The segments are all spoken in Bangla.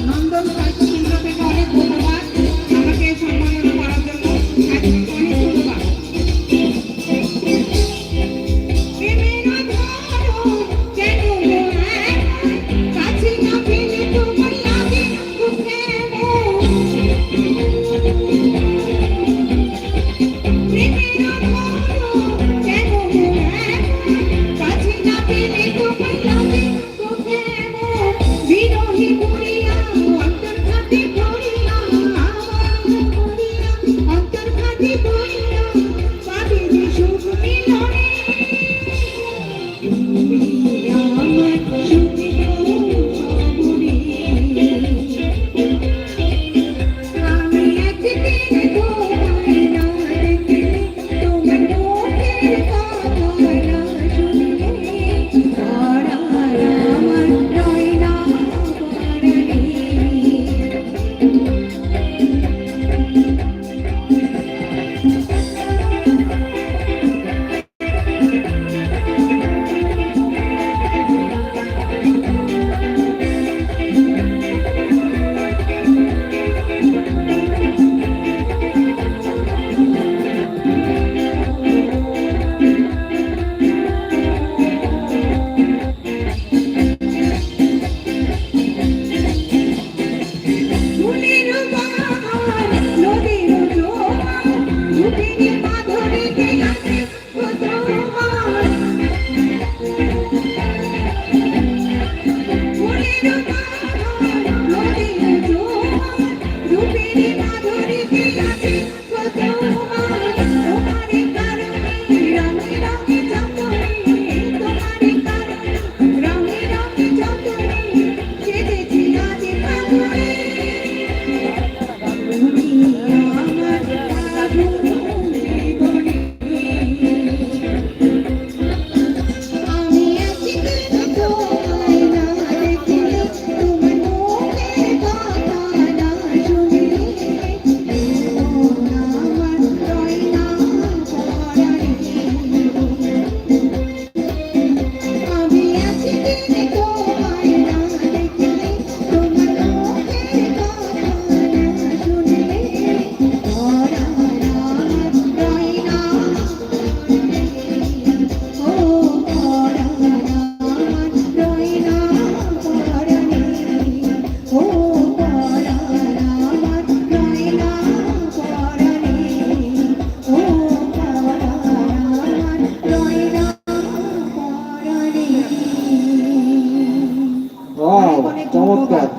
নন্দন স্বাস্থ্য কেন্দ্র থেকে অনেক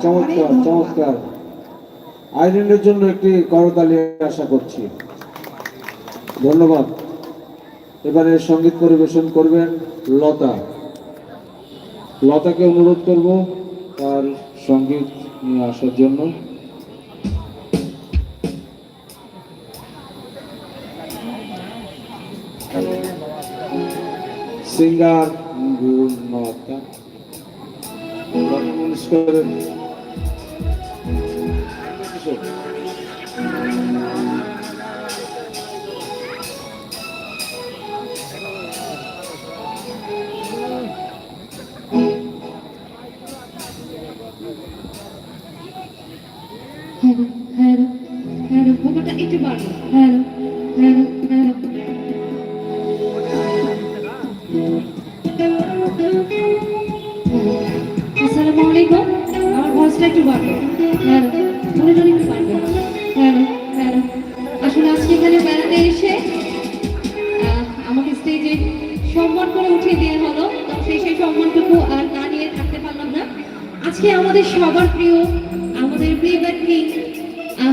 চমৎকার চমৎকার। আইরিনের জন্য একটি করতালি আশা করছি। ধন্যবাদ। এবারে সংগীত পরিবেশন করবেন লতা। লতাকে অনুরোধ করব তার সংগীত নিয়ে আসার জন্য। সিঙ্গার লতা হ্যালো হ্যালো একটু বাড়ো হ্যালো হ্যালো হ্যালো। আসসালামু আলাইকুম। আমার ভয়েসটা একটু বাড়বে হ্যালো মনে বাড়বে আসলে আজকে এখানে বেড়াতে এসে আমাকে স্টেজে সম্মান করে উঠিয়ে দেওয়া হলো। সেই সেই সম্মানটুকু আর না নিয়ে থাকতে পারলাম না। আজকে আমাদের সবার প্রিয়, আমাদের প্লেব্যাক কিং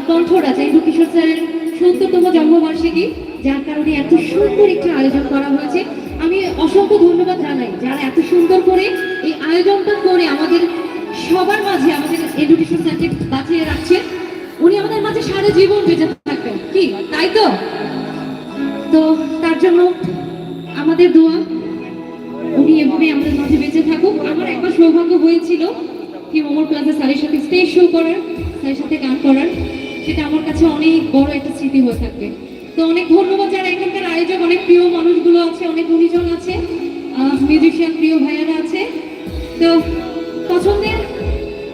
কণ্ঠরাজ ইন্দু কিশোর স্যারের সত্তরতম জন্মবার্ষিকী, যার কারণে এত সুন্দর একটি আয়োজন করা হয়েছে। আমি অসংখ্য ধন্যবাদ জানাই যারা এত সুন্দর করে এই আয়োজনটা করে আমাদের সবার মাঝে আমাদের কিশোর স্যারকে বাঁচিয়ে রাখছেন। উনি আমাদের মাঝে সারা জীবন বেঁচে থাকবেন। কি, তাই তো? তো তার জন্য আমাদের দোয়া, উনি এভাবে আমাদের মাঝে বেঁচে থাকুক। আমার একবার সৌভাগ্য হয়েছিল কি, মোমর প্লাজা স্যারের সাথে স্টেজ শো করার, স্যারের সাথে গান করার। সেটা আমার কাছে অনেক বড় একটা স্মৃতি হয়ে থাকবে। তো অনেক ধন্যবাদ যারা এখানকার আয়োজক, অনেক প্রিয় মানুষগুলো আছে, অনেক গুণীজন আছে মিউজিশিয়ান প্রিয় ভাইয়ারা আছে। তো পছন্দের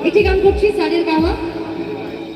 একটি গান করছি স্যারের গাওয়া